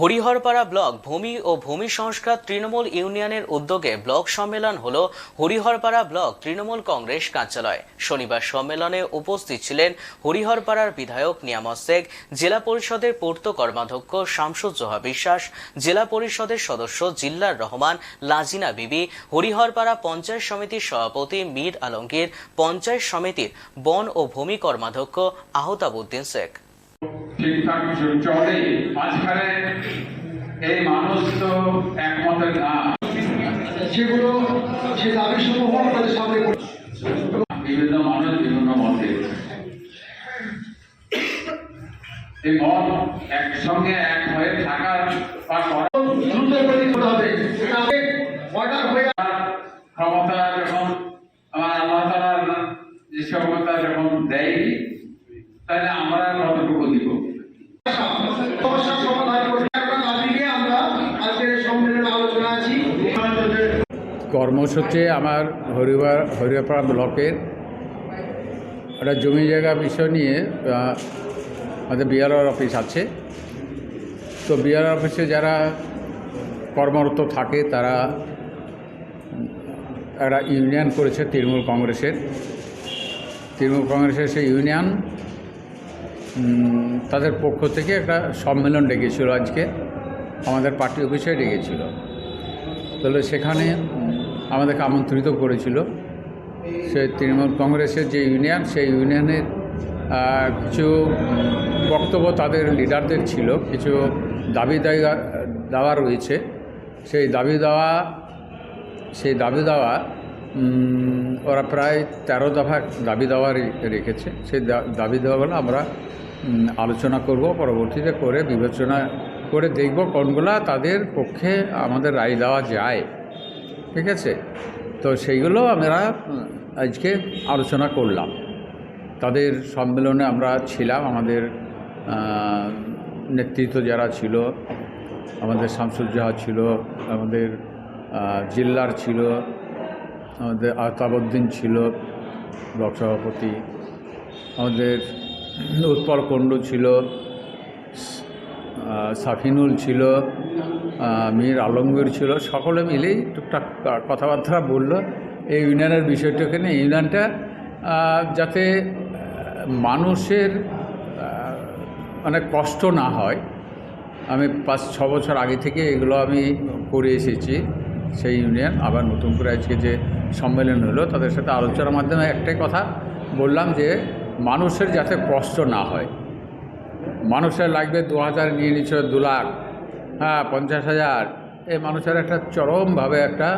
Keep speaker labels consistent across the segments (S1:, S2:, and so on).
S1: Hariharpara block ভূমি ও ভূমি সংস্কার তৃণমূল ইউনিয়নের উদ্যোগে ব্লক সম্মেলন হল হরিহরপাড়া ব্লক তৃণমূল কংগ্রেস কার্যালয়। শনিবার সম্মেলনে উপস্থিত ছিলেন হরিহরপাড়ার বিধায়ক নিয়ামত শেখ, জেলা পরিষদের পূর্ত কর্মাধ্যক্ষ শামসুজ্জোহা বিশ্বাস, জেলা পরিষদের সদস্য জিল্লার রহমান, লাজিনা বিবি, হরিহরপাড়া পঞ্চায়েত সমিতির সভাপতি মীর আলমগীর, পঞ্চায়েত সমিতির বন ও ভূমি কর্মাধ্যক্ষ আহতাবুদ্দিন শেখ।
S2: ঠিকঠাক চলে। মাঝখানে এই মানুষ তো একমত না।
S3: সেগুলো সে দাবি সমূহ তাদের সামনে
S2: বিভিন্ন মানুষ বিভিন্ন মতে। এই মত একসঙ্গে এক হয়ে থাকার বা
S3: দ্রুত গতি করতে হবে অর্ডার হয়ে
S2: ক্ষমতা যখন আমার আল্লাহ তালার যে ক্ষমতা যখন দেয়নি তাহলে আমরা কতটুকু দিব।
S4: কর্মসূচি আমার হরিবার হরিয়াপাড়া ব্লকের একটা জমি জায়গা বিষয় নিয়ে আমাদের বিআরআর অফিস আছে। তো বিআরআর অফিসে যারা কর্মরত থাকে, তারা একটা ইউনিয়ন করেছে তৃণমূল কংগ্রেসের। তৃণমূল কংগ্রেসের সেই ইউনিয়ন তাদের পক্ষ থেকে একটা সম্মেলন ডেকেছিল আজকে। আমাদের পার্টি অফিসে ডেকেছিল। তাহলে সেখানে আমাদেরকে আমন্ত্রিত করেছিল। সে তৃণমূল কংগ্রেসের যে ইউনিয়ন, সেই ইউনিয়নের কিছু বক্তব্য তাদের লিডারদের ছিল। কিছু দাবি দাওয়া রয়েছে। সেই দাবি দাওয়া, সেই দাবি দাওয়া ওরা প্রায় তেরো দফা দাবি দাওয়া রেখেছে। সেই দাবি দাওয়াগুলো আমরা আলোচনা করব, পরবর্তীতে করে বিবেচনা করে দেখব কোনগুলা তাদের পক্ষে আমাদের রায় দেওয়া যায়। ঠিক আছে? তো সেইগুলো আমরা আজকে আলোচনা করলাম। তাদের সম্মেলনে আমরা ছিলাম, আমাদের নেতৃত্ব যারা ছিল, আমাদের শামসুজ্জাহা ছিল, আমাদের জিল্লার ছিল, আমাদের আতাবুদ্দিন ছিল, ব্লক সভাপতি, আমাদের উৎপল কুণ্ডু ছিল সাফিনুল ছিল মীর আলমগীর ছিল, সকলে মিলেই টুকটাক কথাবার্তা বলল। এই ইউনিয়নের বিষয়টাকে নিয়ে ইউনিয়নটা যাতে মানুষের মানে কষ্ট না হয়। আমি পাঁচ, ছ বছর আগে থেকে এগুলো আমি করে এসেছি, সেই ইউনিয়ন। আবার নতুন করে আজকে যে সম্মেলন হলো, তাদের সাথে আলোচনার মাধ্যমে একটাই কথা বললাম যে মানুষের যাতে কষ্ট না হয়। মানুষের লাগবে দু হাজার নিয়ে নিচ্ছিল দু লাখ হ্যাঁ পঞ্চাশ হাজার। এই মানুষের একটা চরমভাবে একটা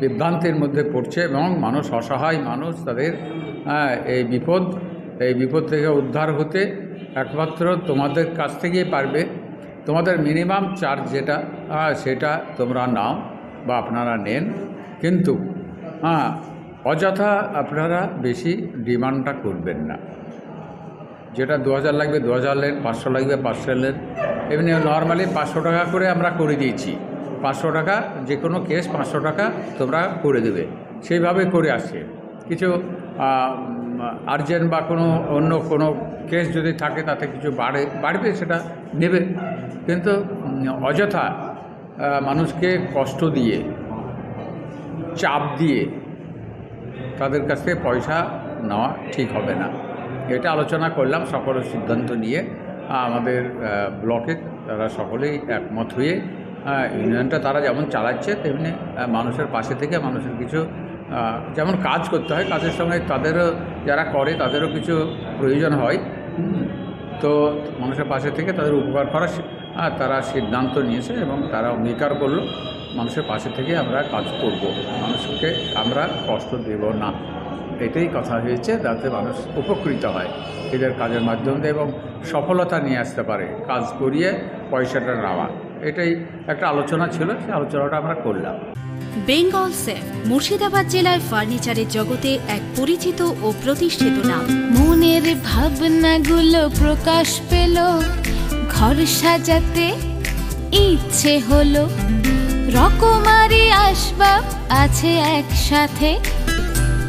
S4: বিভ্রান্তির মধ্যে পড়ছে এবং মানুষ অসহায় মানুষ, তাদের হ্যাঁ এই বিপদ এই বিপদ থেকে উদ্ধার হতে একমাত্র তোমাদের কাছ থেকেই পারবে। তোমাদের মিনিমাম চার্জ যেটা হ্যাঁ সেটা তোমরা নাও বা আপনারা নেন। কিন্তু হ্যাঁ অযথা আপনারা বেশি ডিমান্ডটা করবেন না। যেটা দু হাজার লাগবে দু হাজার নেন পাঁচশো লাগবে পাঁচশো লেন। এমনি নর্মালি পাঁচশো টাকা করে আমরা করে দিয়েছি। পাঁচশো টাকা যে কোনো কেস পাঁচশো টাকা তোমরা করে দেবে। সেইভাবে করে আসছে। কিছু আর্জেন্ট বা কোনো অন্য কোনো কেস যদি থাকে, তাতে কিছু বাড়ে, বাড়বে সেটা নেবে। কিন্তু অযথা মানুষকে কষ্ট দিয়ে, চাপ দিয়ে তাদের কাছ থেকে পয়সা নেওয়া ঠিক হবে না। এটা আলোচনা করলাম সকলের সিদ্ধান্ত নিয়ে। আমাদের ব্লকে তারা সকলেই একমত হয়ে ইউনিয়নটা তারা যেমন চালাচ্ছে, তেমনি মানুষের পাশে থেকে মানুষের কিছু যেমন কাজ করতে হয়, কাজের সঙ্গে তাদেরও যারা করে তাদেরও কিছু প্রয়োজন হয়। তো মানুষের পাশে থেকে তাদের উপকার করার তারা সিদ্ধান্ত নিয়েছে এবং তারা অঙ্গীকার করল। মানুষের পাশে থেকে আমরা কাজ করব। মানুষকে আমরা কষ্ট দেব না। এটাই কথা হয়েছে, যাতে মানুষ উপকৃত হয়। এদের কাজের মাধ্যম দিয়ে এবং সফলতা নিয়ে আসতে পারে, কাজ করিয়ে পয়সাটা নেওয়া। এটাই একটা আলোচনা ছিল সেই আলোচনাটা আমরা করলাম।
S5: বেঙ্গল সেফ, মুর্শিদাবাদ জেলায় ফার্নিচারের জগতে এক পরিচিত ও প্রতিষ্ঠিত নাম।
S6: মনের ভাবনাগুলো প্রকাশ পেল, ঘর সাজাতে ইচ্ছে হলো। রকমারি আসবাব আছে একসাথে